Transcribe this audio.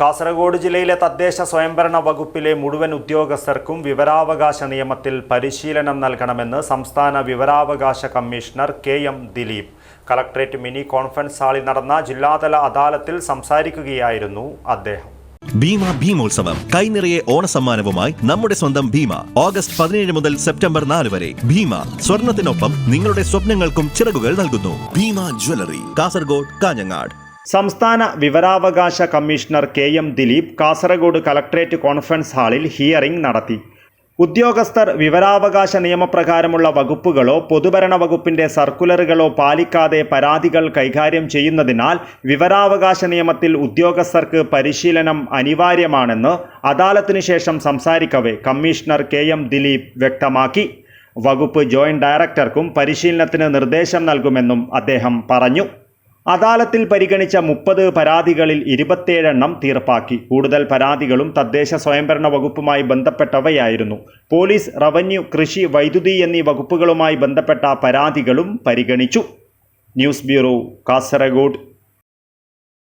കാസർഗോഡ് ജില്ലയിലെ തദ്ദേശ സ്വയംഭരണ വകുപ്പിലെ മുഴുവൻ ഉദ്യോഗസ്ഥർക്കും വിവരാവകാശ നിയമത്തിൽ പരിശീലനം നൽകണമെന്ന് സംസ്ഥാന വിവരാവകാശ commissioner K M Dileep. Collectorate mini conference ഹാളിൽ നടന്ന ജില്ലാതല അദാലത്തിൽ സംസാരിക്കുകയായിരുന്നു അദ്ദേഹം. ഭീമ ഭീമോത്സവം കൈനിറയെ ഓണസമ്മാനവുമായി നമ്മുടെ സ്വന്തം ഭീമ. ഓഗസ്റ്റ് പതിനേഴ് മുതൽ സെപ്റ്റംബർ നാല് വരെ. ഭീമ സ്വർണത്തിനൊപ്പം നിങ്ങളുടെ സ്വപ്നങ്ങൾക്കും ചിറകുകൾ നൽകുന്നു. ഭീമ ജ്വല്ലറി കാസർഗോഡ് കാഞ്ഞങ്ങാട്. സംസ്ഥാന വിവരാവകാശ commissioner K M Dileep Kasaragod collectorate conference ഹാളിൽ ഹിയറിംഗ് നടത്തി. ഉദ്യോഗസ്ഥർ വിവരാവകാശ നിയമപ്രകാരമുള്ള വകുപ്പുകളോ പൊതുഭരണ വകുപ്പിന്റെ സർക്കുലറുകളോ പാലിക്കാതെ പരാതികൾ കൈകാര്യം ചെയ്യുന്നതിനാൽ വിവരാവകാശ നിയമത്തിൽ ഉദ്യോഗസ്ഥർക്ക് പരിശീലനം അനിവാര്യമാണെന്ന് അദാലത്തിനു ശേഷം സംസാരിക്കവെ കമ്മീഷണർ കെ എം ദിലീപ് വ്യക്തമാക്കി. വകുപ്പ് ജോയിന്റ് ഡയറക്ടർക്കും പരിശീലനത്തിന് നിർദ്ദേശം നൽകുമെന്നും അദ്ദേഹം പറഞ്ഞു. അദാലത്തിൽ പരിഗണിച്ച മുപ്പത് പരാതികളിൽ ഇരുപത്തിയേഴെണ്ണം തീർപ്പാക്കി. കൂടുതൽ പരാതികളും തദ്ദേശ സ്വയംഭരണ വകുപ്പുമായി ബന്ധപ്പെട്ടവയായിരുന്നു. പോലീസ് റവന്യൂ കൃഷി വൈദ്യുതി എന്നീ വകുപ്പുകളുമായി ബന്ധപ്പെട്ട പരാതികളും പരിഗണിച്ചു. News bureau Kasaragod.